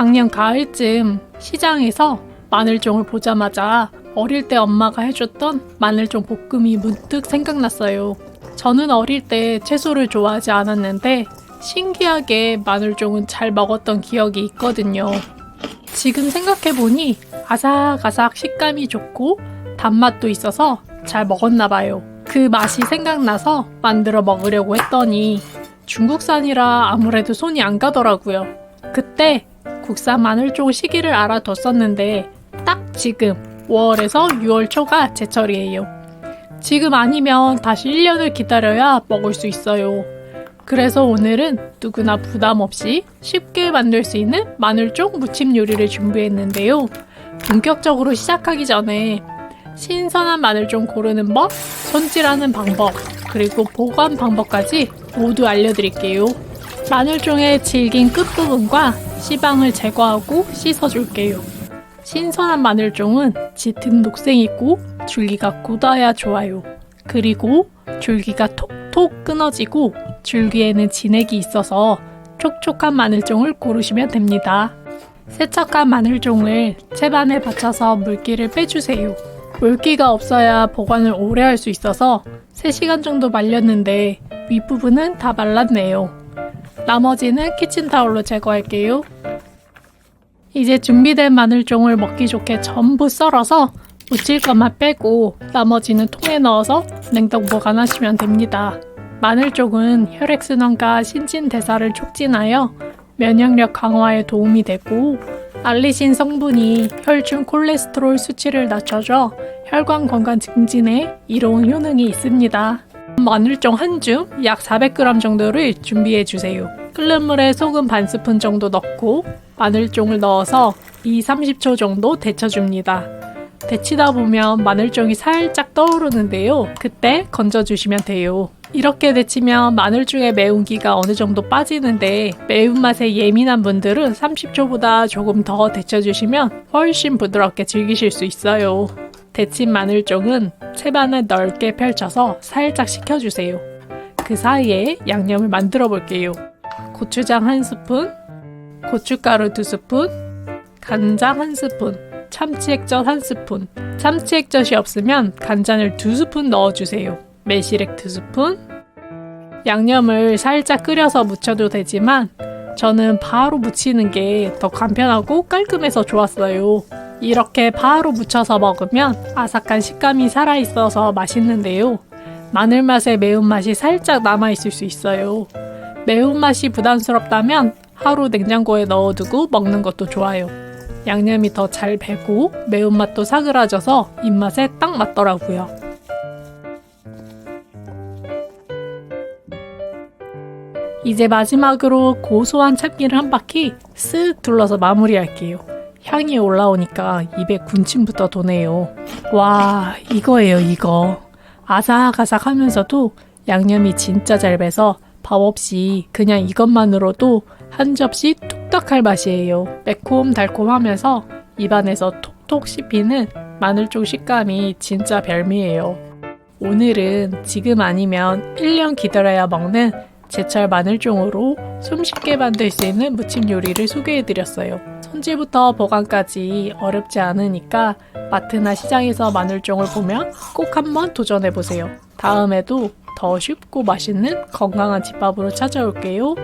작년 가을쯤 시장에서 마늘종을 보자마자 어릴 때 엄마가 해줬던 마늘종 볶음이 문득 생각났어요. 저는 어릴 때 채소를 좋아하지 않았는데 신기하게 마늘종은 잘 먹었던 기억이 있거든요. 지금 생각해보니 아삭아삭 식감이 좋고 단맛도 있어서 잘 먹었나 봐요. 그 맛이 생각나서 만들어 먹으려고 했더니 중국산이라 아무래도 손이 안 가더라고요. 그때 국산 마늘 종 시기를 알아뒀었는데 딱 지금 5월에서 6월 초가 제철이에요. 지금 아니면 다시 1년을 기다려야 먹을 수 있어요. 그래서 오늘은 누구나 부담 없이 쉽게 만들 수 있는 마늘종 무침 요리를 준비했는데요. 본격적으로 시작하기 전에 신선한 마늘종 고르는 법, 손질하는 방법, 그리고 보관 방법까지 모두 알려드릴게요. 마늘종의 질긴 끝부분과 씨방을 제거하고 씻어줄게요. 신선한 마늘종은 짙은 녹색이고 줄기가 굳어야 좋아요. 그리고 줄기가 톡톡 끊어지고 줄기에는 진액이 있어서 촉촉한 마늘종을 고르시면 됩니다. 세척한 마늘종을 채반에 받쳐서 물기를 빼주세요. 물기가 없어야 보관을 오래 할 수 있어서 3시간 정도 말렸는데 윗부분은 다 말랐네요. 나머지는 키친타올로 제거할게요. 이제 준비된 마늘종을 먹기 좋게 전부 썰어서 무칠 것만 빼고 나머지는 통에 넣어서 냉동 보관하시면 됩니다. 마늘종은 혈액순환과 신진대사를 촉진하여 면역력 강화에 도움이 되고 알리신 성분이 혈중 콜레스테롤 수치를 낮춰줘 혈관 건강 증진에 이로운 효능이 있습니다. 마늘종 한 줌 약 400g 정도를 준비해 주세요. 끓는 물에 소금 반 스푼 정도 넣고 마늘종을 넣어서 2, 30초 정도 데쳐줍니다. 데치다 보면 마늘종이 살짝 떠오르는데요. 그때 건져주시면 돼요. 이렇게 데치면 마늘종의 매운기가 어느 정도 빠지는데 매운맛에 예민한 분들은 30초보다 조금 더 데쳐주시면 훨씬 부드럽게 즐기실 수 있어요. 데친 마늘종은 채반을 넓게 펼쳐서 살짝 식혀주세요. 그 사이에 양념을 만들어 볼게요. 고추장 한 스푼, 고춧가루 두 스푼, 간장 한 스푼, 참치 액젓 한 스푼. 참치 액젓이 없으면 간장을 두 스푼 넣어주세요. 매실액 두 스푼. 양념을 살짝 끓여서 묻혀도 되지만 저는 바로 묻히는 게 더 간편하고 깔끔해서 좋았어요. 이렇게 바로 묻혀서 먹으면 아삭한 식감이 살아있어서 맛있는데요. 마늘 맛의 매운맛이 살짝 남아있을 수 있어요. 매운맛이 부담스럽다면 하루 냉장고에 넣어두고 먹는 것도 좋아요. 양념이 더 잘 배고 매운맛도 사그라져서 입맛에 딱 맞더라고요. 이제 마지막으로 고소한 참기를 한 바퀴 쓱 둘러서 마무리할게요. 향이 올라오니까 입에 군침부터 도네요. 와, 이거예요, 이거. 아삭아삭 하면서도 양념이 진짜 잘 배서 밥 없이 그냥 이것만으로도 한 접시 뚝딱 할 맛이에요. 매콤 달콤하면서 입안에서 톡톡 씹히는 마늘종 식감이 진짜 별미예요. 오늘은 지금 아니면 1년 기다려야 먹는 제철 마늘종으로 손쉽게 만들 수 있는 무침 요리를 소개해드렸어요. 손질부터 보관까지 어렵지 않으니까 마트나 시장에서 마늘종을 보면 꼭 한번 도전해 보세요. 다음에도 더 쉽고 맛있는 건강한 집밥으로 찾아올게요.